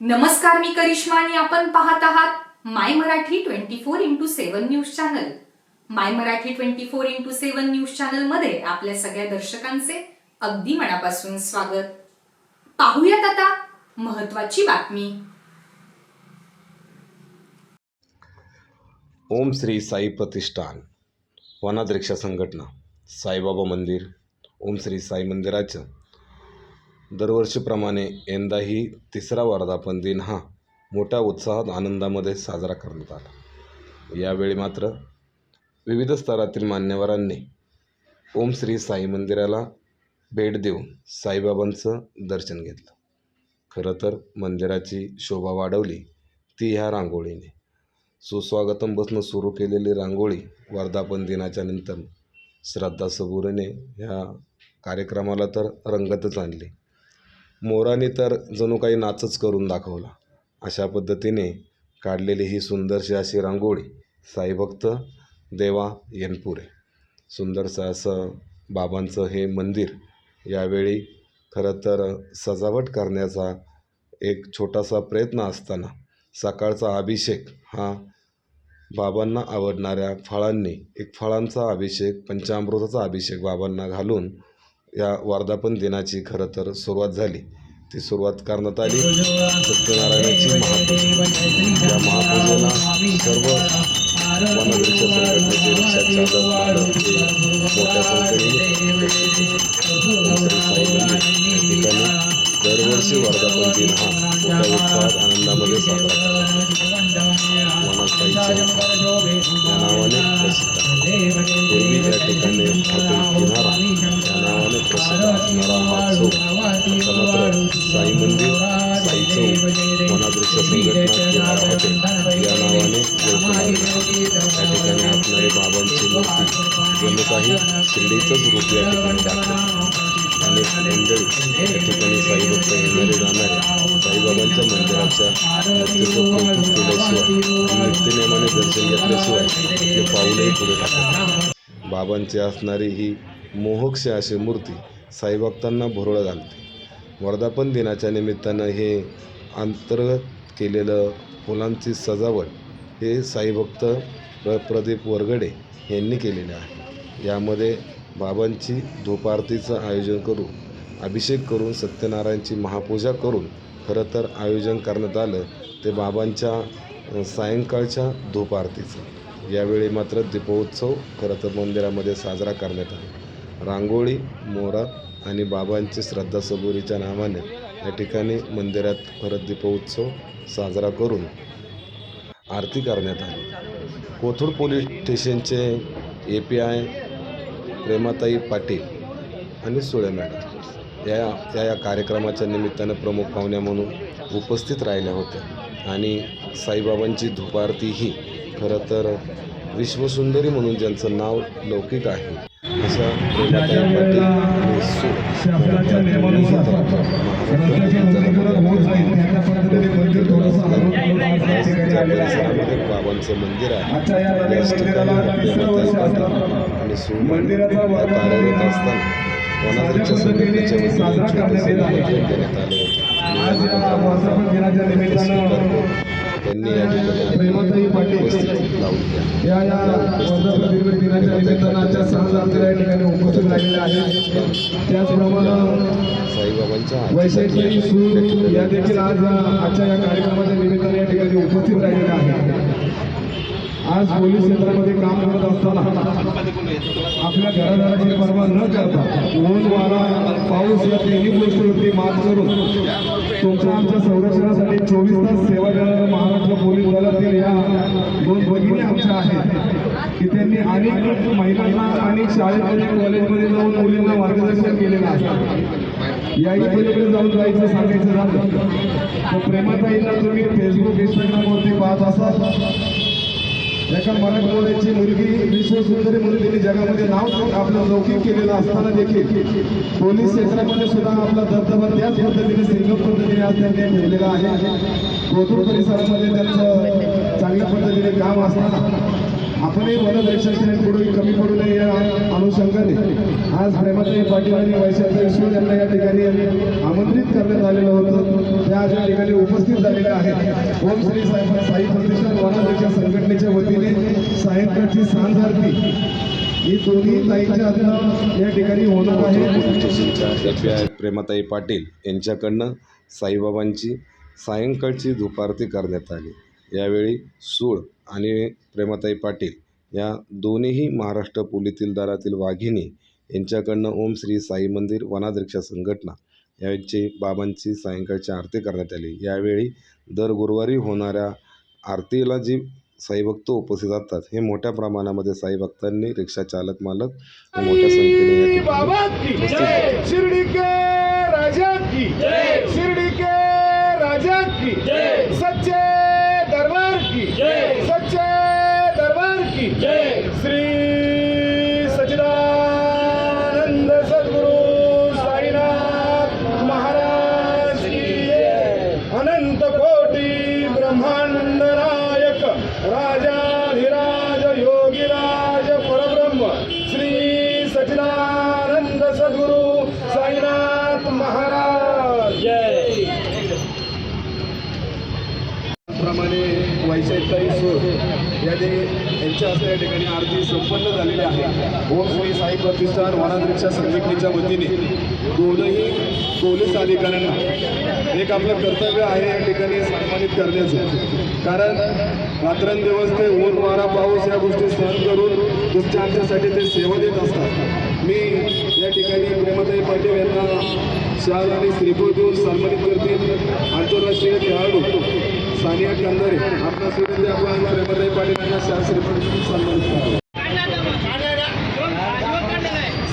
नमस्कार मी करिश्मा आणि आपण पाहत आहात my Marathi twenty four into seven news channel. My Marathi twenty four into seven news चॅनलमध्ये आपल्या सगळ्या दर्शकांचे अगदी मनापासून स्वागत. पाहूयात आता महत्वाची बातमी. ओम श्री साई प्रतिष्ठान वनादरीक्षा संघटना साईबाबा मंदिर ओम श्री साई मंदिराचं दरवर्षीप्रमाणे यंदाही तिसरा वर्धापन दिन हा मोठ्या उत्साहात आनंदामध्ये साजरा करण्यात आला. यावेळी मात्र विविध स्तरातील मान्यवरांनी ओम श्री साई मंदिराला भेट देऊन साईबाबांचं दर्शन घेतलं. खरं तर मंदिराची शोभा वाढवली ती ह्या रांगोळीने. सुस्वागतम बसनं सुरू केलेली रांगोळी वर्धापन दिनाच्या नंतर श्रद्धा सबुरीने ह्या कार्यक्रमाला तर रंगतच आणली. मोराने तर जणू काही नाचच करून दाखवला. अशा पद्धतीने काढलेली ही सुंदरशी अशी रांगोळी साईभक्त देवा येनपुरे. सुंदरसं असं बाबांचं हे मंदिर यावेळी खरं तर सजावट करण्याचा एक छोटासा प्रयत्न असताना सकाळचा अभिषेक हा बाबांना आवडणाऱ्या फळांनी एक फळांचा अभिषेक पंचामृताचा अभिषेक बाबांना घालून या वर्धापन दिनाची खरं तर सुरुवात झाली. ती सुरुवात करण्यात आली. सत्यनारायणाची महापूजा. या महापूजेला सर्व वनवृक्ष संघटनेचे रिक्षा मोठ्या संख्येने ठिकाणी दरवर्षी वर्धापन दिन हा मोठ्या उत्साहात आनंदामध्ये साजरा करतात जणू काही शिर्डीचंच रूप या ठिकाणी दाखवते. अनेक मंडळी या ठिकाणी साईभक्त येणारे जाणारे साईबाबांच्या मंदिराच्या मूर्तीचं कौतुक केल्याशिवाय आणि दर्शन घेतल्याशिवाय आपले पाऊलही पुढे टाकतात बाबांची असणारी ही मोहकशी अशी मूर्ती साईभक्तांना भुरळ घालते. वर्धापन दिनाच्या निमित्तानं हे अंतर्गत केलेलं फुलांची सजावट हे साईभक्त प्र प्रदीप वरगडे यांनी केलेले आहे. यामध्ये बाबांची धूपारतीचं आयोजन करून अभिषेक करून सत्यनारायणची महापूजा करून खरं तर आयोजन करण्यात आलं. ते बाबांच्या सायंकाळच्या धूप आरतीचं यावेळी मात्र दीपोत्सव खरं तर मंदिरामध्ये साजरा करण्यात आला. रांगोळी मोरा आणि बाबांची श्रद्धा सबुरीच्या नावाने या ठिकाणी मंदिरात खरं दीपोत्सव साजरा करून आरती करण्यात आली. कोथरूड पोलीस स्टेशनचे A P I Prematai Patil आणि सुळे मॅडम. या या या कार्यक्रमाच्या निमित्तानं प्रमुख पाहुण्या म्हणून उपस्थित राहिल्या होत्या. आणि साईबाबांची धुपारती ही खरं तर विश्वसुंदरी म्हणून ज्यांचं नाव लौकिक आहे अशा प्रेमाताई पाटील आणि सुळे बाबांचं मंदिर आहे. याच ठिकाणी आणि मंदिराचा कार्यरत असताना साध्या वनाध्यक्ष पद्धतीने संघटनेच्या साजरा वतीने करण्यात येत छोटेसे आहे. नियोजन करण्यात आले होते. त्यांनी या ठिकाणी उपस्थिती लावून द्या. राहिलेले साईबाबांच्या वैशाखी या देखील आज आजच्या या कार्यक्रमाच्या निमित्ताने या ठिकाणी उपस्थित राहिलेल्या आहेत. आज पोलीस क्षेत्रामध्ये काम करत असताना आपल्या घरादाराची पर्वा न करता ऊन वारा पाऊस या तिन्ही गोष्टीवरती मात करून तुमच्या आमच्या संरक्षणासाठी चोवीस तास सेवा देणाऱ्या महाराष्ट्र पोलीस दलातील या दोन भगिनी आमच्या आहेत की त्यांनी अनेक महिलांना अनेक शाळेमध्ये कॉलेजमध्ये जाऊन मुलींना मार्गदर्शन केलेलं आहे याही पलीकडे जाऊन जायचं सांगायचं झालं. तर प्रेमाताईंना तुम्ही फेसबुक इंस्टाग्रामवरती पाहत असाल. एका मराठवाड्याची मुलगी विश्वसुंदरी म्हणून त्यांनी जगामध्ये नाव आपलं लौकिक केलेलं असताना देखील पोलीस क्षेत्रामध्ये सुद्धा आपला दबदबा त्याच पद्धतीने सिंगम पद्धतीने आज त्यांनी ठेवलेला आहे. कोथरूड परिसरामध्ये त्यांचं चांगल्या पद्धतीने काम असताना आपणही वनरक्षकांपुढे कमी पडू नये या अनुषंगाने. आज प्रेमाताई पाटील आणि वैशाली ईश्वर यांना या ठिकाणी आमंत्रित करण्यात आलेलं होतं. त्या ज्या ठिकाणी उपस्थित झालेल्या आहेत. ओम श्री साहेब साई प्रतिष्ठान सायंकाळची सांज आरती ही दोन्ही ताईच्या हातनं या ठिकाणी होणार आहे. प्रेमाताई पाटील यांच्याकडनं साईबाबांची सायंकाळची धुपारती करण्यात आली. यावेळी सूळ आणि प्रेमाताई पाटील या दोन्हीही महाराष्ट्र पोलीस दलातील वाघिणी यांच्याकडनं ओम श्री साई मंदिर वनाध्यक्ष संघटना यांची बाबांची सायंकाळची आरती करण्यात आली. यावेळी दर गुरुवारी होणाऱ्या आरतीला जी साईभक्त उपस्थित असतात. हे मोठ्या प्रमाणामध्ये साईभक्तांनी रिक्षा चालक मालक मोठ्या संख्येने या ठिकाणी बाबा की जय शिर्डी के राजा की जय. शिर्डी के राजा की यांच्या हस्ते या ठिकाणी आरती संपन्न झालेली आहे. ओम श्री साई प्रतिष्ठान वनांतरिक्षा संघटनेच्या वतीने दोनही पोलीस अधिकाऱ्यांना एक आपलं कर्तव्य आहे या ठिकाणी सन्मानित करण्याचं. कारण रात्रंदिवस ते ऊन वारा पाऊस या गोष्टी सहन करून तुमच्या आमच्यासाठी ते सेवा देत असतात. मी या ठिकाणी प्रेमताई पाटील यांना शाल आणि श्रीफूल देऊन सन्मानित करतील आंतरराष्ट्रीय खेळाडू सानिया कंदरे आपला विनंती आपण प्रेमताई पाटील यांना शास्त्री श्रीफूल सन्मानित करावं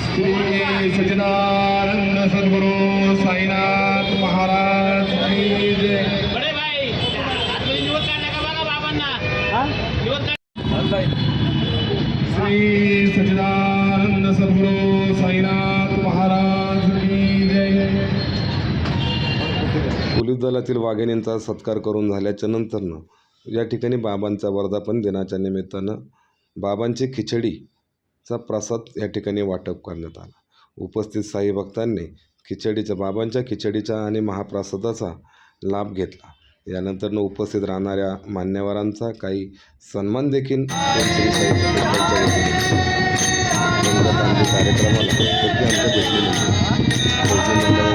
श्री सच्चिदानंद सद्गुरु साईनाथ महाराज श्री सचिदानंद बडे पोलीस दलातील वाघिणींचा सत्कार करून झाल्याच्या नंतरनं या ठिकाणी बाबांचा वर्धापन दिनाच्या निमित्तानं बाबांची खिचडीचा प्रसाद या ठिकाणी वाटप करण्यात आला. उपस्थित साई भक्तांनी खिचडीच्या बाबांच्या खिचडीचा आणि महाप्रसादाचा लाभ घेतला. यानंतरनं उपस्थित राहणाऱ्या मान्यवरांचा काही सन्मान देखील कार्यक्रमाला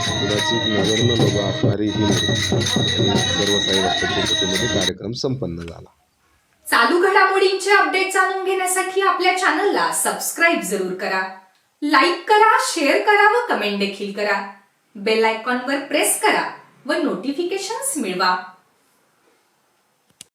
कदाचित नगरनं नजर न ही सर्व साई भक्तांच्या कार्यक्रम संपन्न झाला. चालू घडामोडींचे अपडेट जाणून घेण्यासाठी आपल्या चॅनलला सबस्क्राईब जरूर करा. लाईक करा शेअर करा व कमेंट देखील करा. बेल आयकॉनवर प्रेस करा व नोटिफिकेशन्स मिळवा.